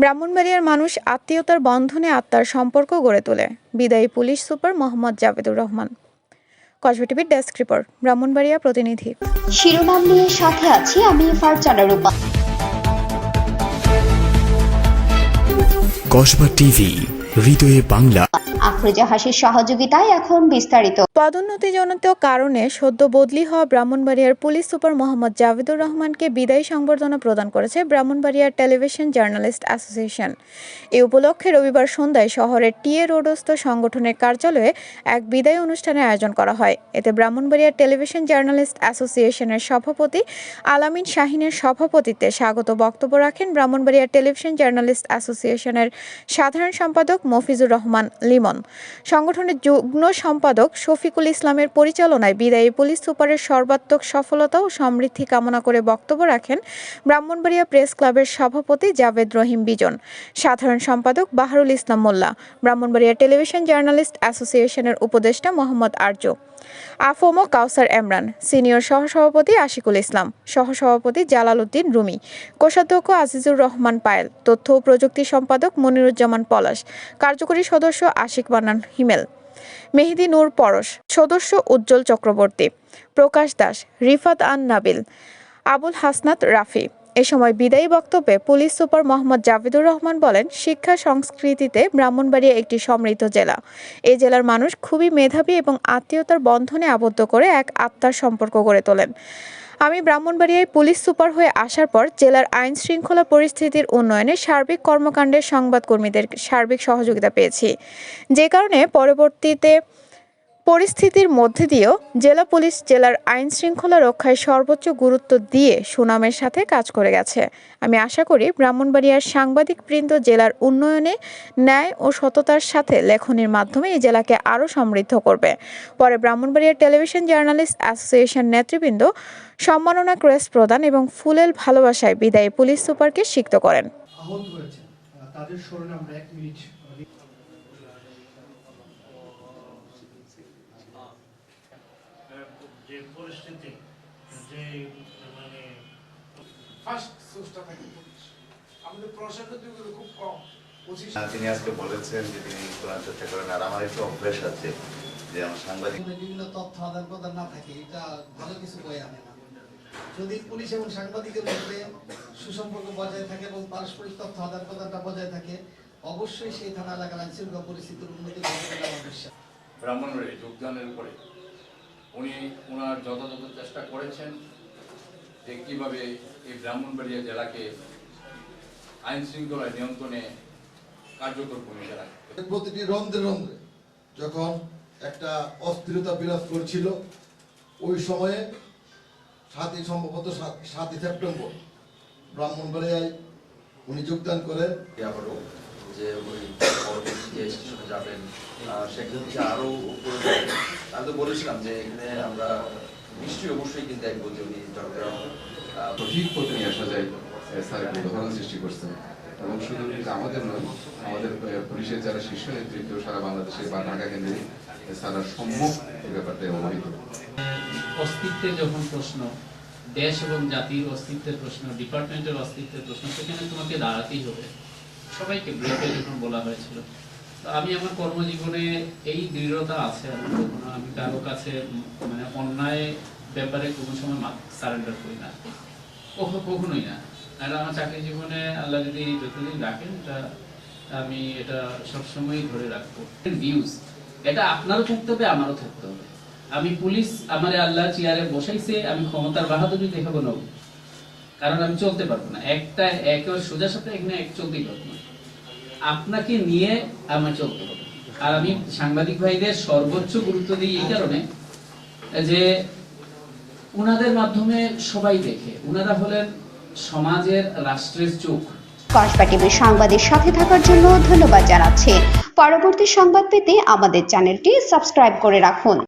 ব্রাহ্মণবাড়িয়ার মানুষ আত্মীয়তার বন্ধনে আত্মার সম্পর্ক গড়ে তোলে। বিদায়ী পুলিশ সুপার মোহাম্মদ জাভেদুর রহমান। কসবা টিভির ডেস্ক রিপোর্ট ব্রাহ্মণবাড়িয়া প্রতিনিধি। শিরোনাম নিয়ে সাথে আছি আমি ফারজানা রূপা। কসবা টিভি হৃদয়ে বাংলা। আফরোজা হাসির সহযোগিতায় এখন বিস্তারিত। পদোন্নতিজনিত কারণে সদ্য বদলি হওয়া ব্রাহ্মণবাড়িয়ার পুলিশ সুপার মোহাম্মদ জাভেদুর রহমানকে বিদায়ী সংবর্ধনা প্রদান করেছে ব্রাহ্মণবাড়িয়ার টেলিভিশন জার্নালিস্ট অ্যাসোসিয়েশন। এ উপলক্ষে রবিবার সন্ধ্যায় শহরের টিএ রোডস্থ সংগঠনের কার্যালয়ে এক বিদায়ী অনুষ্ঠানের আয়োজন করা হয়। এতে ব্রাহ্মণবাড়িয়ার টেলিভিশন জার্নালিস্ট অ্যাসোসিয়েশনের সভাপতি আলামিন শাহিনের সভাপতিত্বে স্বাগত বক্তব্য রাখেন ব্রাহ্মণবাড়িয়ার টেলিভিশন জার্নালিস্ট অ্যাসোসিয়েশনের সাধারণ সম্পাদক মফিজুর রহমান লিমন। সংগঠনের যুগ্ম সম্পাদক শফিকুল ইসলামের পরিচালনায় বিদায়ী পুলিশ সুপারের সর্বাত্মক সফলতা ও সমৃদ্ধি কামনা করে বক্তব্য রাখেন ব্রাহ্মণবাড়িয়া প্রেস ক্লাবের সভাপতি জাভেদ রহিম বিজন, সাধারণ সম্পাদক বাহারুল ইসলাম মোল্লা, ব্রাহ্মণবাড়িয়া টেলিভিশন জার্নালিস্ট অ্যাসোসিয়েশনের উপদেষ্টা মোহাম্মদ আর্য আফমো কাউসার এমরান, সিনিয়র সহসভাপতি আশিকুল ইসলাম, সহসভাপতি জালাল উদ্দিন রুমি, কোষাধ্যক্ষ আজিজুর রহমান পায়েল, তথ্য ও প্রযুক্তি সম্পাদক মনিরুজ্জামান পলাশ, কার্যকরী সদস্য আশিক বানান হিমেল। মেহেদি নূর পরশ, সদস্য উজ্জ্বল চক্রবর্তী, প্রকাশ দাস, রিফাত আন নাবিল, আবুল হাসনাত রাফি। এ সময় বিদায়ী বক্তব্যে পুলিশ সুপার মোহাম্মদ জাভেদুর রহমান বলেন, শিক্ষা সংস্কৃতিতে ব্রাহ্মণবাড়িয়া একটি সমৃদ্ধ জেলা। এই জেলার মানুষ খুবই মেধাবী এবং আত্মীয়তার বন্ধনে আবদ্ধ করে এক আত্মার সম্পর্ক গড়ে তোলেন। আমি ব্রাহ্মণবাড়িয়ায় পুলিশ সুপার হয়ে আসার পর জেলার আইন শৃঙ্খলা পরিস্থিতির উন্নয়নে সার্বিক কর্মকাণ্ডের সংবাদকর্মীদের সার্বিক সহযোগিতা পেয়েছি। যে কারণে পরবর্তীতে পরিস্থিতির মধ্যে দিয়েও জেলা পুলিশ জেলার আইন শৃঙ্খলা রক্ষায় সর্বোচ্চ গুরুত্ব দিয়ে সুনামের সাথে কাজ করে গেছে। আমি আশা করি ব্রাহ্মণবাড়িয়ার সাংবাদিকবৃন্দ জেলার উন্নয়নে, ন্যায় ও সততার সাথে লেখনের মাধ্যমে এই জেলাকে আরও সমৃদ্ধ করবে। পরে ব্রাহ্মণবাড়িয়ার টেলিভিশন জার্নালিস্ট অ্যাসোসিয়েশন নেতৃবৃন্দ সম্মাননা ক্রেস্ট প্রদান এবং ফুলেল ভালোবাসায় বিদায়ী পুলিশ সুপারকে সিক্ত করেন। তাদের স্মরণে আমরা এক মিনিট যে পরিস্থিতি যে মানে ফার্স্ট সোর্সটা থাকে আমাদের দিকে খুব কম। তিনি আজকে বলেছেন যে তিনি কোরআন চর্চা করেন। আর আমার একটু অভ্যাস আছে যে আমার সাংবাদিক বিভিন্ন তথ্য আদান প্রদান না থাকে এটা ভালো কিছু বয়ে আনে না। যদি পুলিশ এবং সাংবাদিকের মধ্যে সুসম্পর্ক বজায় থাকে এবং পারস্পরিক তথ্য আদান প্রদানটা বজায় থাকে অবশ্যই সেই থানা এলাকার আইন শৃঙ্খলা পরিস্থিতির উন্নতি হবে বলে আমার বিশ্বাস। ব্রাহ্মণবাড়ি যোগদানের পরে উনি ওনার যথাযথ চেষ্টা করেছেন যে কীভাবে এই ব্রাহ্মণবাড়িয়া জেলাকে আইন শৃঙ্খলা নিয়ন্ত্রণে কার্যকর ভূমিকা রাখে। প্রতিটি রন্ধ্রে রন্ধ্রে যখন একটা অস্থিরতা বিরাজ করছিল ওই সময়ে সাতই সম্ভবত সাতই সেপ্টেম্বর ব্রাহ্মণবাড়িয়ায় উনি যোগদান করেন। আবারও যে উনি পরবর্তী যে যাবেন। সেখানে আরও উপরে যাবেন। আমি তো বলেছিলাম যে এখানে আমরা নিশ্চয়ই অবশ্যই কিন্তু একবো যে উনি চট্টগ্রাম ঠিক পথে নিয়ে আসা যায় স্যার একটা উদাহরণ সৃষ্টি করছেন। এবং শুধু কিন্তু আমাদের নয় আমাদের পুলিশের যারা শীর্ষ নেতৃত্ব সারা বাংলাদেশে বা ঢাকা কেন্দ্রে এ, স্যাররা সম্মুখ এই ব্যাপারটা অবহিত। অস্তিত্বের যখন প্রশ্ন দেশ এবং জাতির অস্তিত্বের প্রশ্ন ডিপার্টমেন্টের অস্তিত্বের প্রশ্ন সেখানে তোমাকে দাঁড়াতেই হবে। সবাইকে ব্রেকে যখন বলা হয়েছিল আমি আমার কর্মজীবনে এই দৃঢ়তা আছে আমি কারও কাছে মানে অন্যায় ব্যাপারে কোনো সময় সারেন্ডার করি না। কখনো, কখনোই না। আর আমার চাকরি জীবনে আল্লাহ যদি যতদিন রাখেন, এটা আমি এটা সবসময়ই ধরে রাখব। ভিউজ এটা আপনারও থাকতে হবে, আমারও থাকতে হবে। আমি পুলিশ, আমার আল্লাহ চেয়ারে বসাইছে, আমি ক্ষমতার বাহাদুরি দেখাবো না। কারণ আমি চলতে পারব না। একটা, একেবারে সোজা সাথে এখানে এক চলতেই পারব না। আপনাকে নিয়ে আমার চলতে হবে। আর আমি সাংবাদিক ভাইদের সর্বোচ্চ গুরুত্ব দিই এই কারণে যে উনাদের মাধ্যমে সবাই দেখে। উনারা হলেন সমাজের রাষ্ট্রের চোখ। কসবা টিভির সাথে থাকার জন্য ধন্যবাদ জানাচ্ছি। পরবর্তী সংবাদ পেতে আমাদের চ্যানেলটি সাবস্ক্রাইব করে রাখুন।